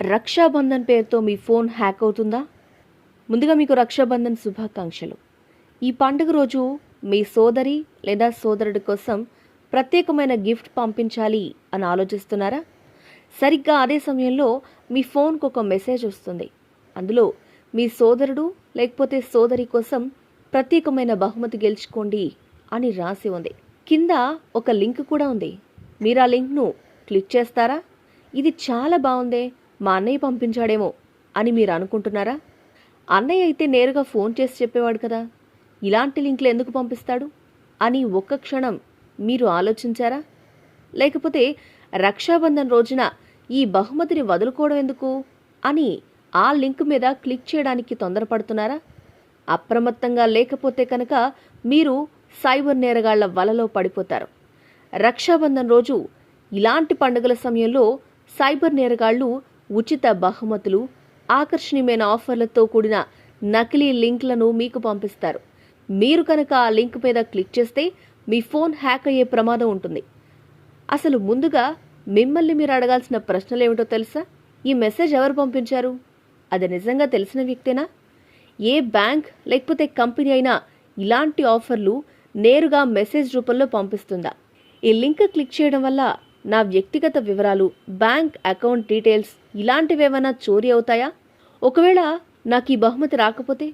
రక్షాబంధన్ పేరుతో మీ phone hack అవుతుందా? ముందుగా మీకు రక్షాబంధన్ శుభాకాంక్షలు. ఈ పండుగ రోజు మీ సోదరి లేదా సోదరుడి కోసం ప్రత్యేకమైన గిఫ్ట్ పంపించాలి అని ఆలోచిస్తున్నారా? సరిగ్గా అదే సమయంలో మీ ఫోన్కు ఒక మెసేజ్ వస్తుంది. అందులో మీ సోదరుడు లేకపోతే సోదరి కోసం ప్రత్యేకమైన బహుమతి గెలుచుకోండి అని రాసి ఉంది. కింద ఒక లింక్ కూడా ఉంది. మీరు ఆ లింక్ను క్లిక్ చేస్తారా? ఇది చాలా బాగుందే. మా అన్నయ్య పంపించాడేమో అని మీరు అనుకుంటున్నారా? అన్నయ్య అయితే నేరుగా ఫోన్ చేసి చెప్పేవాడు కదా. ఇలాంటి లింక్లు ఎందుకు పంపిస్తాడు? అని ఒక్క క్షణం మీరు ఆలోచించారా? లేకపోతే రక్షాబంధన్ రోజున ఈ బహుమతిని వదులుకోవడం ఎందుకు? అని ఆ లింక్ మీద క్లిక్ చేయడానికి తొందరపడుతున్నారా? అప్రమత్తంగా లేకపోతే కనుక మీరు సైబర్ నేరగాళ్ళ వలలో పడిపోతారు. రక్షాబంధన్ రోజు ఇలాంటి పండుగల సమయంలో సైబర్ నేరగాళ్ళు ఉచిత బహుమతులు ఆకర్షణీయమైన ఆఫర్లతో కూడిన నకిలీ లింక్లను మీకు పంపిస్తారు. మీరు కనుక ఆ లింక్ మీద క్లిక్ చేస్తే మీ ఫోన్ హ్యాక్ అయ్యే ప్రమాదం ఉంటుంది. అసలు ముందుగా మిమ్మల్ని మీరు అడగాల్సిన ప్రశ్నలు ఏమిటో తెలుసా? ఈ మెసేజ్ ఎవరు పంపించారు? అది నిజంగా తెలిసిన వ్యక్తేనా? ఏ బ్యాంక్ లేకపోతే కంపెనీ అయినా ఇలాంటి ఆఫర్లు నేరుగా మెసేజ్ రూపంలో పంపిస్తుందా? ఈ లింక్ క్లిక్ చేయడం వల్ల నా వ్యక్తిగత వివరాలు బ్యాంక్ అకౌంట్ డీటెయిల్స్ ఇలాంటివి ఏమైనా చోరీ అవుతాయా? ఒకవేళ నాకు ఈ బహుమతి రాకపోతే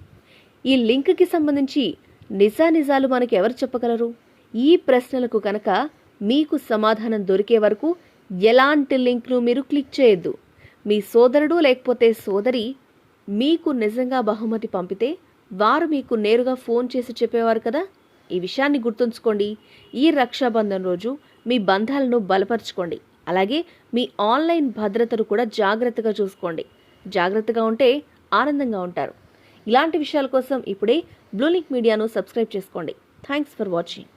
ఈ లింక్కి సంబంధించి నిజానిజాలు మనకి ఎవరు చెప్పగలరు? ఈ ప్రశ్నలకు కనుక మీకు సమాధానం దొరికే వరకు ఎలాంటి లింక్ను మీరు క్లిక్ చేయొద్దు. మీ సోదరుడు లేకపోతే సోదరి మీకు నిజంగా బహుమతి పంపితే వారు మీకు నేరుగా ఫోన్ చేసి చెప్పేవారు కదా? ఈ విషయాన్ని గుర్తుంచుకోండి. ఈ రక్షాబంధన్ రోజు మీ బంధాలను బలపరచుకోండి. అలాగే మీ ఆన్లైన్ భద్రతను కూడా జాగ్రత్తగా చూసుకోండి. జాగ్రత్తగా ఉంటే ఆనందంగా ఉంటారు. ఇలాంటి విషయాల కోసం ఇప్పుడే బ్లూలింక్ మీడియాను సబ్స్క్రైబ్ చేసుకోండి. Thanks for watching